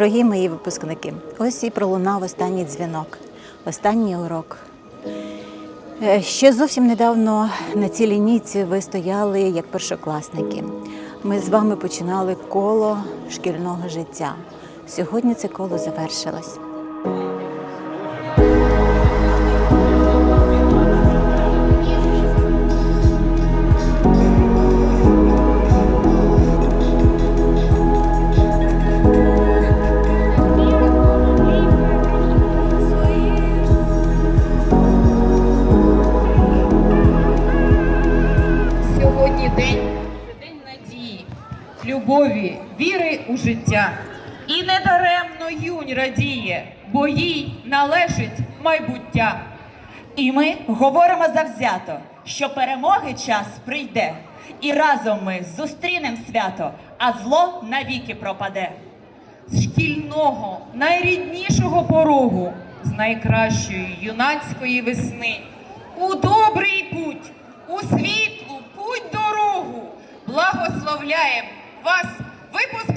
Дорогі мої випускники, ось і пролунав останній дзвінок, останній урок. Е, Ще зовсім недавно на цій лінійці ви стояли як першокласники. Ми з вами починали коло шкільного життя. Сьогодні це коло завершилось. Це день надії, любові, віри у життя. І недаремно юнь радіє, бо їй належить майбуття. І ми говоримо завзято, що перемоги час прийде, і разом ми зустрінем свято, а зло навіки пропаде. З шкільного, найріднішого порогу, з найкращої юнацької весни. У добрий путь, у дорогу. Благословляєм вас, випускники!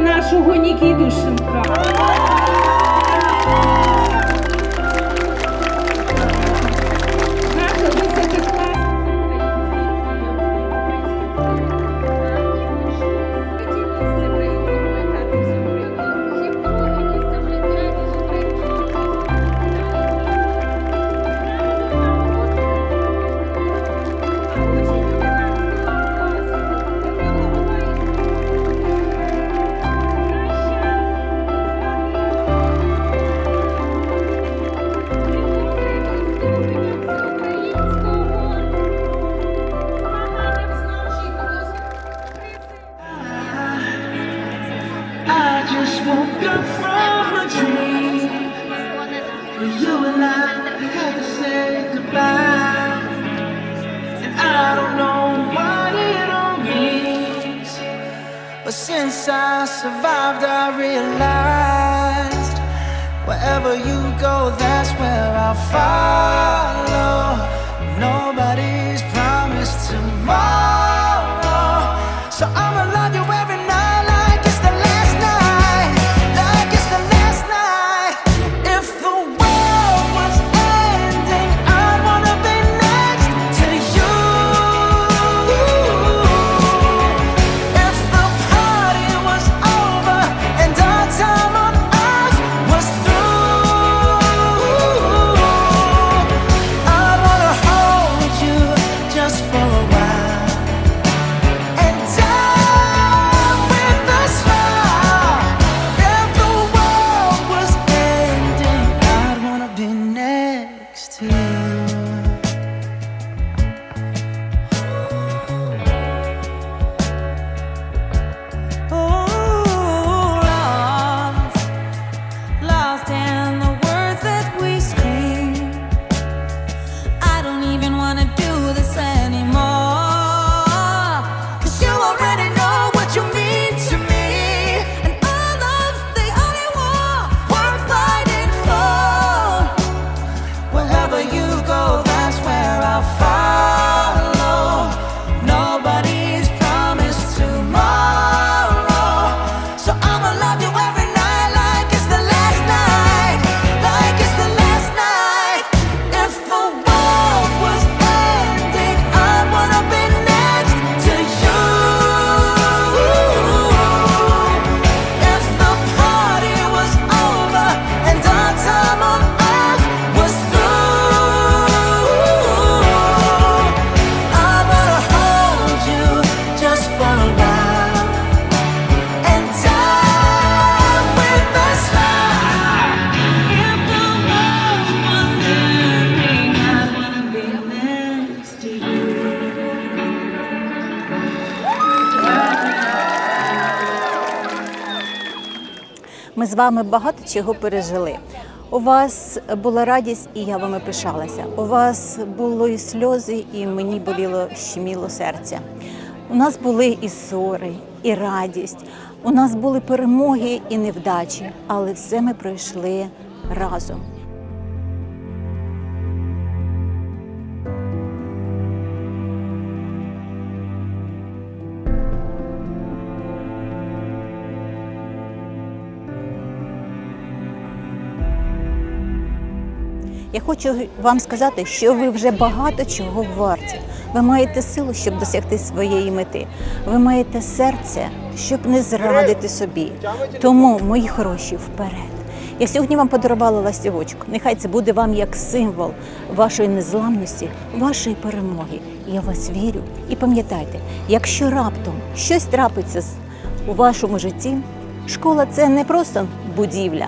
Нашого Нікітушенка. Where you and I had to say goodbye. And I don't know what it all means. But since I survived, I realized wherever you go, that's where I'll follow. Nobody's promised tomorrow. Ми з вами багато чого пережили. У вас була радість, і я вами пишалася. У вас були і сльози, і мені боліло щеміло серце. У нас були і ссори, і радість. У нас були перемоги і невдачі, але все ми пройшли разом. Я хочу вам сказати, що ви вже багато чого варті. Ви маєте силу, щоб досягти своєї мети. Ви маєте серце, щоб не зрадити собі. Тому, мої хороші, вперед. Я сьогодні вам подарувала ластівочку. Нехай це буде вам як символ вашої незламності, вашої перемоги. Я вас вірю. І пам'ятайте, якщо раптом щось трапиться у вашому житті, школа це не просто будівля,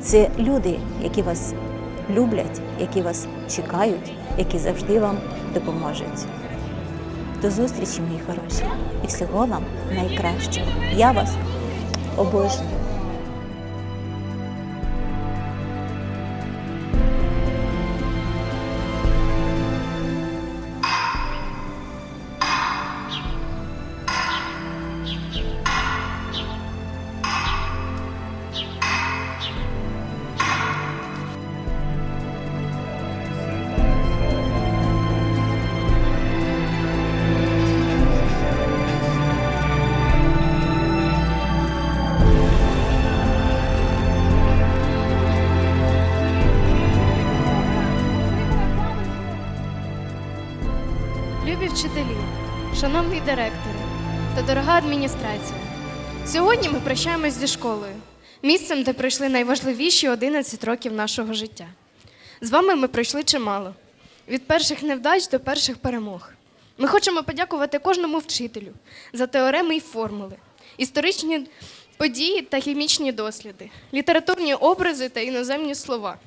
це люди, які вас люблять, які вас чекають, які завжди вам допоможуть. До зустрічі, мої хороші, і всього вам найкращого. Я вас обожнюю. Любі вчителі, шановний директоре та дорога адміністрація. Сьогодні ми прощаємось зі школою, місцем, де пройшли найважливіші 11 років нашого життя. З вами ми пройшли чимало від перших невдач до перших перемог. Ми хочемо подякувати кожному вчителю за теореми і формули, історичні події та хімічні досліди, літературні образи та іноземні слова.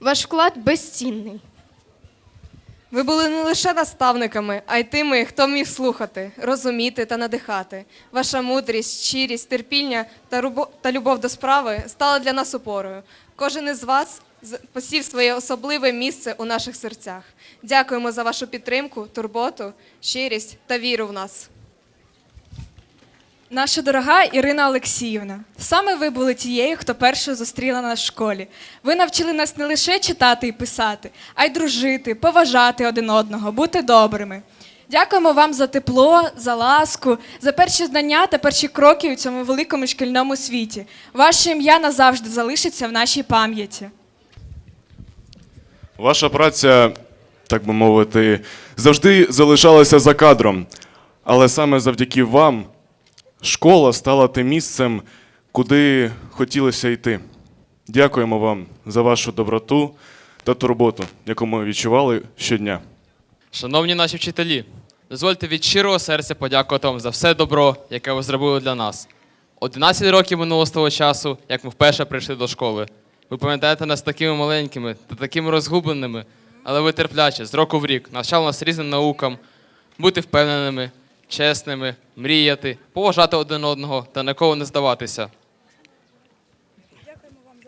Ваш вклад безцінний. Ви були не лише наставниками, а й тими, хто міг слухати, розуміти та надихати. Ваша мудрість, щирість, терпіння та, та любов до справи стали для нас опорою. Кожен із вас посів своє особливе місце у наших серцях. Дякуємо за вашу підтримку, турботу, щирість та віру в нас. Наша дорога Ірина Олексіївна, саме ви були тією, хто першою зустріла нас в школі. Ви навчили нас не лише читати і писати, а й дружити, поважати один одного, бути добрими. Дякуємо вам за тепло, за ласку, за перші знання та перші кроки у цьому великому шкільному світі. Ваше ім'я назавжди залишиться в нашій пам'яті. Ваша праця, так би мовити, завжди залишалася за кадром. Але саме завдяки вам школа стала тим місцем, куди хотілося йти. Дякуємо вам за вашу доброту та турботу, яку ми відчували щодня. Шановні наші вчителі, дозвольте від щирого серця подякувати вам за все добро, яке ви зробили для нас. 11 років минуло з того часу, як ми вперше прийшли до школи. Ви пам'ятаєте нас такими маленькими та такими розгубленими, але ви терпляче, з року в рік навчали нас різним наукам, бути впевненими, чесними, мріяти, поважати один одного та ніколи не здаватися.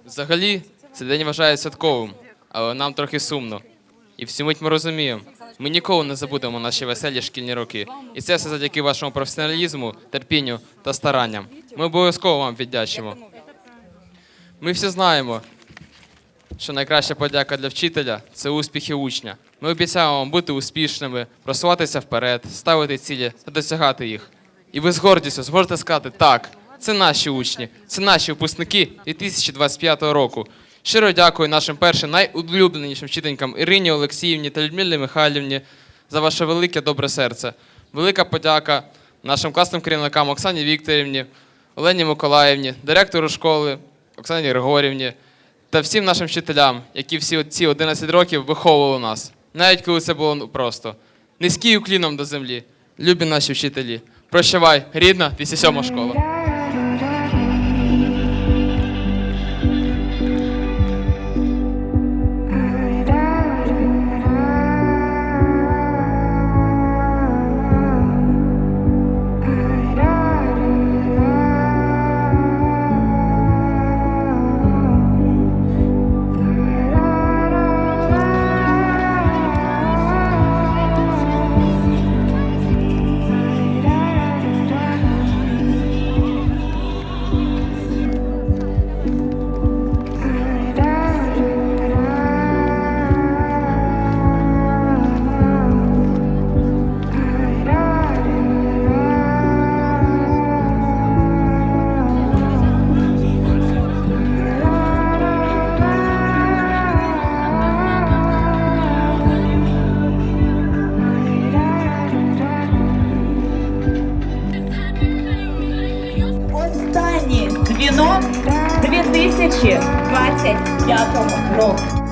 Взагалі, цей день вважає святковим, але нам трохи сумно. І всю мить ми розуміємо, ми ніколи не забудемо наші веселі шкільні роки. І це все завдяки вашому професіоналізму, терпінню та старанням. Ми обов'язково вам віддячимо. Ми всі знаємо, що найкраща подяка для вчителя це успіхи учня. Ми обіцяємо вам бути успішними, просуватися вперед, ставити цілі та досягати їх. І ви з гордістю зможете сказати так. Це наші учні, це наші випускники 2025 року. Щиро дякую нашим першим найулюбленішим вчителькам Ірині Олексіївні та Людмилі Михайлівні за ваше велике добре серце. Велика подяка нашим класним керівникам Оксані Вікторівні, Олені Миколаївні, директору школи Оксані Григорівні та всім нашим вчителям, які всі ці 11 років виховували нас, навіть коли це було просто. Низький укліном до землі. Любі наші вчителі. Прощавай, рідна, 207 школа. Пісні Дзвінок 2025 року.